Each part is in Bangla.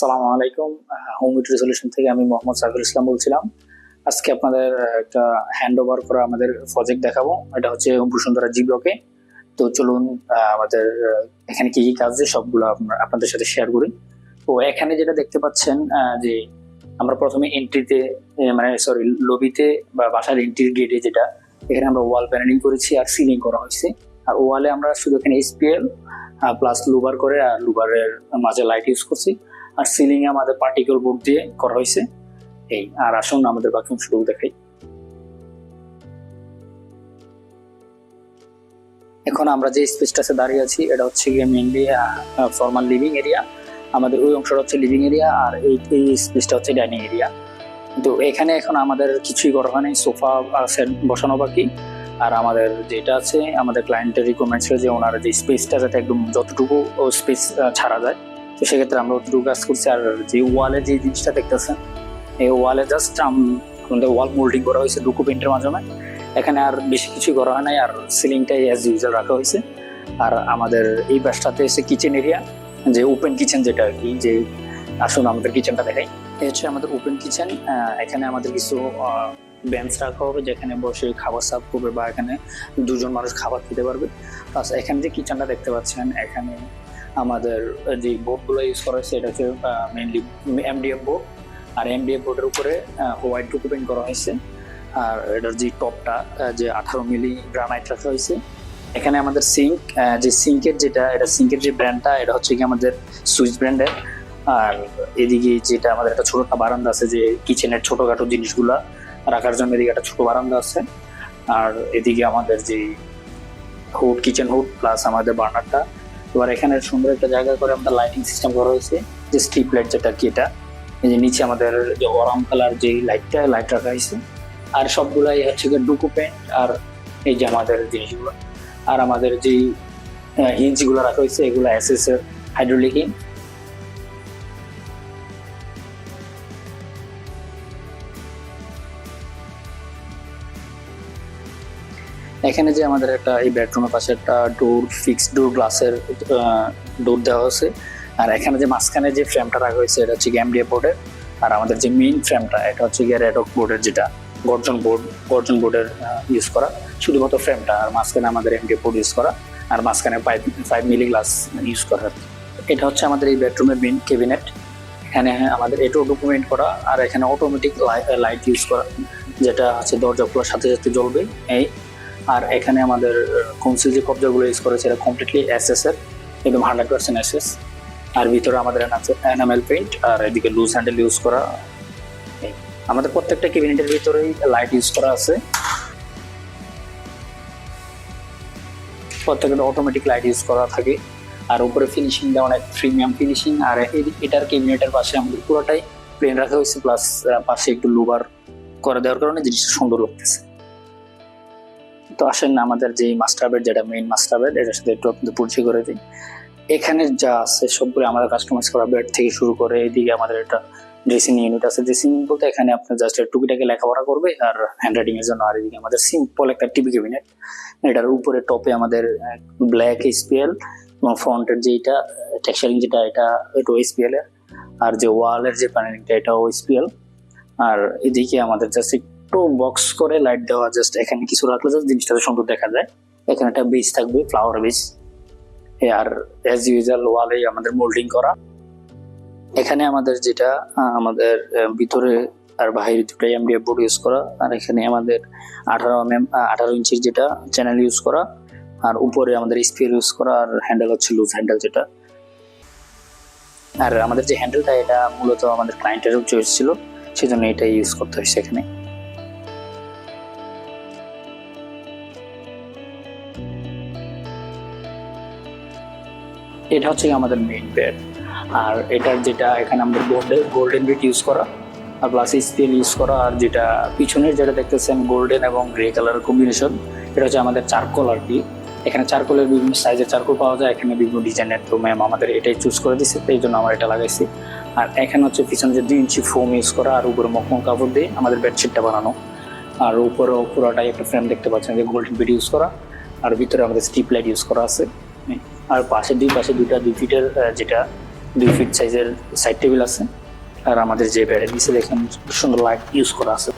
সালামু আলাইকুম। হোম রেজলিউশন থেকে আমি মোহাম্মদ সাইফুল ইসলাম বলছিলাম। আজকে আপনাদের একটা হ্যান্ড ওভার করা আমাদের প্রজেক্ট দেখাবো। এটা হচ্ছে বসুন্ধরা জি ব্লকে তো চলুন আমাদের এখানে কি কি কাজ সবগুলো আপনাদের সাথে শেয়ার করি। তো এখানে যেটা দেখতে পাচ্ছেন যে আমরা প্রথমে এন্ট্রিতে মানে সরি লবিতে বা বাসার এন্ট্রির গেটে যেটা, এখানে আমরা ওয়াল প্যানেলিং করেছি আর সিলিং করা হয়েছে। আর ওয়ালে আমরা শুধু এখানে এসপিএল প্লাস লুবার করে আর লুবারের মাঝে লাইট ইউজ করছি। আর সিলিং এ আমাদের পার্টিকেল বোর্ড দিয়ে করা হয়েছে। এই, আর আসুন আমাদের বাকি অংশটুকু দেখাই। এখন আমরা যে স্পেসটাতে দাঁড়িয়ে আছি, এটা হচ্ছে গিয়ে মেনলি ফর্মাল লিভিং এরিয়া আমাদের ওই অংশটা হচ্ছে লিভিং এরিয়া আর এই এই স্পেসটা হচ্ছে ডাইনিং এরিয়া তো এখানে এখন আমাদের কিছুই করা হয়নি সোফা সেট বসানো বাকি। আর আমাদের যেটা আছে, আমাদের ক্লায়েন্টের রিকোয়ারমেন্ট ছিল যে ওনার যে স্পেসটা যাতে একদম যতটুকু স্পেস ছাড়া যায়। তো সেক্ষেত্রে আমরা অতটুকু কাজ করছি আর যে ওয়ালে যে জিনিসটা দেখতেছেন, এই ওয়ালে জাস্ট আমাদের ওয়াল মোল্ডিং করা হয়েছে ডুকু পেন্টের মাধ্যমে। এখানে আর বেশি কিছু করা হয় নাই, আর সিলিংটাই অ্যাজ ইউজুয়াল রাখা হয়েছে। আর আমাদের এই বাসটাতে এসে কিচেন এরিয়া যে ওপেন কিচেন যেটা আর কি, যে আসুন আমাদের কিচেনটা দেখাই। এই হচ্ছে আমাদের ওপেন কিচেন এখানে আমাদের কিছু বেঞ্চ রাখা হবে, যেখানে বসে খাবার সার্ভ করবে বা এখানে দুজন মানুষ খাবার খেতে পারবে। প্লাস এখানে যে কিচেনটা দেখতে পাচ্ছেন, এখানে আমাদের যে বোর্ডগুলো ইউজ করা হয়েছে, এটা হচ্ছে মেনলি এমডিএফ বোর্ড। আর এমডিএফ বোর্ডের উপরে হোয়াইট টুকু পেন্ট করা হয়েছে। আর এটার যে টপটা যে আঠারো মিলি গ্রানাইট রাখা হয়েছে। এখানে আমাদের সিঙ্ক যে সিঙ্কের যেটা, এটা সিঙ্কের যে ব্র্যান্ডটা এটা হচ্ছে কি আমাদের সুইচ ব্র্যান্ডের আর এদিকে যেটা আমাদের একটা ছোট একটা বারান্দা আছে, যে কিচেনের ছোটখাটো জিনিসগুলা রাখার জন্য এদিকে একটা ছোট বারান্দা আছে। আর এদিকে আমাদের যে হুড কিচেন হুড প্লাস আমাদের বার্নারটা এবার এখানে সুন্দর একটা জায়গা করে আমাদের লাইটিং সিস্টেম করা হয়েছে, যে স্ট্রিপ লাইট যেটা কি এটা। এই যে নিচে আমাদের যে অরাম কালার যে লাইটটা লাইট রাখা হয়েছে। আর সবগুলাই হচ্ছে গিয়ে ডুকু প্যান্ট আর এই যে আমাদের জিনিসগুলো। আর আমাদের যে হিঞ্চগুলো রাখা হয়েছে, এগুলো এর হাইড্রোলিক এখানে যে আমাদের একটা এই বেডরুমের পাশে একটা ডোর ফিক্সড ডোর গ্লাসের ডোর দেওয়া হয়েছে। আর এখানে যে মাঝখানে যে ফ্রেমটা রাখা হয়েছে, এটা হচ্ছে এমডিএ বোর্ডের আর আমাদের যে মেইন ফ্রেমটা এটা হচ্ছে গিয়ে রেডক বোর্ডের যেটা, গর্জন বোর্ড গর্জন বোর্ডের ইউজ করা। শুধুমাত্র ফ্রেমটা আর মাঝখানে আমাদের এমডিএ বোর্ড ইউজ করা। আর মাঝখানে five five milli glass use করা এটা হচ্ছে আমাদের এই বেডরুমের মেইন ক্যাবিনেট এখানে আমাদের এটাও ডকুমেন্ট করা, আর এখানে অটোমেটিক লাইট ইউজ করা, যেটা হচ্ছে দরজা খোলার সাথে সাথে জ্বলবে। এই আর এখানে আমাদের কনসিল যে কবজাগুলো ইউজ করেছে এটা কমপ্লিটলি এসএস এর একদম হান্ড্রেড পার্সেন্ট এসএস আর ভিতরে আমাদের আছে এনামেল পেইন্ট আর এদিকে লুজ হ্যান্ডেল ইউজ করা। আমাদের প্রত্যেকটা ক্যাবিনেটের ভিতরেই লাইট ইউজ করা আছে। প্রত্যেকটা অটোমেটিক লাইট ইউজ করা থাকে। আর উপরে ফিনিশিং দেওয়া অনেক প্রিমিয়াম ফিনিশিং আর এটার ক্যাবিনেটের পাশে আমাদের পুরোটাই প্লেন রাখা হয়েছে প্লাস পাশে একটু লুবার করে দেওয়ার কারণে জিনিসটা সুন্দর লাগতেছে। তো আসেন আমাদের যে মাস্টার বেড যেটা মেইন মাস্টার বেড এটার সাথে একটু আপনাদের পরিচয় করে দিই। এখানে যা আছে সবগুলো আমাদের কাস্টমাইজ করা বেড থেকে শুরু করে, এদিকে আমাদের একটা ড্রেসিং ইউনিট আছে। ড্রেসিং বলতে এখানে আপনার জাস্ট টুকিটাকে লেখাপড়া করবে আর হ্যান্ড রাইটিং এর জন্য আর এদিকে আমাদের সিম্পল একটা টিভি ক্যাবিনেট এটার উপরে টপে আমাদের ব্ল্যাক এসপিএল এবং ফ্রন্টের যেটা টেক্সচারিং যেটা, এটা এটা এসপিএল এর। আর যে ওয়ালের যে প্যানেলিংটা এটাও এসপিএল আর এদিকে আমাদের জাস্ট একটু বক্স করে লাইট দেওয়া জাস্ট এখানে কিছু রাখলে জাস্ট জিনিসটা সুন্দর দেখা যায়। এখানে একটা বীজ থাকবে ফ্লাওয়ার বীজ আর অ্যাজ ইউজুয়াল ওয়ালে আমাদের মোল্ডিং করা। এখানে আমাদের যেটা আমাদের ভিতরে আর বাইরে দুটাই এমডিএফ বোর্ড ইউজ করা। আর এখানে আমাদের আঠারো এম আঠারো ইঞ্চির যেটা চ্যানেল ইউজ করা। আর উপরে আমাদের স্পিয়ার ইউজ করা আর হ্যান্ডেল হচ্ছে লুজ হ্যান্ডেল যেটা। আর আমাদের যে হ্যান্ডেলটা এটা মূলত আমাদের ক্লায়েন্টের চয়েস ছিল। সেজন্য এটা ইউজ করতে হয়েছে এখানে। এটা হচ্ছে আমাদের মেইন বেড আর এটার যেটা এখানে আমাদের গোল্ডেন গোল্ডেন বিট ইউজ করা, আর প্লাস স্পিল ইউজ করা, আর যেটা পিছনের যেটা দেখতেছেন গোল্ডেন এবং গ্রে কালার কম্বিনেশন এটা হচ্ছে আমাদের চারকোল আর কি। এখানে চারকোলের বিভিন্ন সাইজের চারকোল পাওয়া যায়, এখানে বিভিন্ন ডিজাইনের তো ম্যাম আমাদের এটাই চুজ করে দিচ্ছে তো এই জন্য আমরা এটা লাগাইছি। আর এখানে হচ্ছে পিছনে যে দুই ইঞ্চি ফোম ইউজ করা, আর উপরে মকমল কাপড় দিয়ে আমাদের বেডশিটটা বানানো। আর উপরেও পুরোটাই একটা ফ্রেম দেখতে পাচ্ছেন যে গোল্ডেন বিট ইউজ করা। আর ভিতরে আমাদের স্টিপ লাইট ইউজ করা আছে। আর পাশে দুই পাশে দুইটা দুই ফিটের যেটা দুই ফিট সাইজের সাইড টেবিল আছে। আর আমাদের যে বেডে দিচ্ছে দেখেন সুন্দর লাইট ইউজ করা আছে।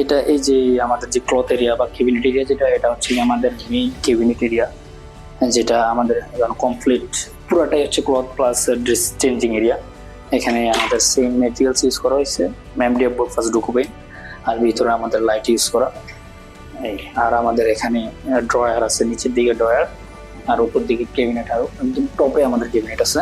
এটা এই যে আমাদের যে ক্লথ এরিয়া বা কেবিনেট এরিয়া যেটা, এটা হচ্ছে আমাদের মেইন কেবিনেট এরিয়া যেটা আমাদের কমপ্লিট পুরোটাই হচ্ছে cloth plus dress changing area এখানে আমাদের সেম মেটেরিয়ালস ইউজ করা হয়েছে। এমডিএফ বোর্ড ফার্স্ট ঢুকবে। আর ভিতরে আমাদের লাইট ইউজ করা। এই। আর আমাদের এখানে ড্রয়ার আছে নিচের দিকে ড্রয়ার আর উপর দিকে কেবিনেট আরও একদম টপে আমাদের কেবিনেট আছে।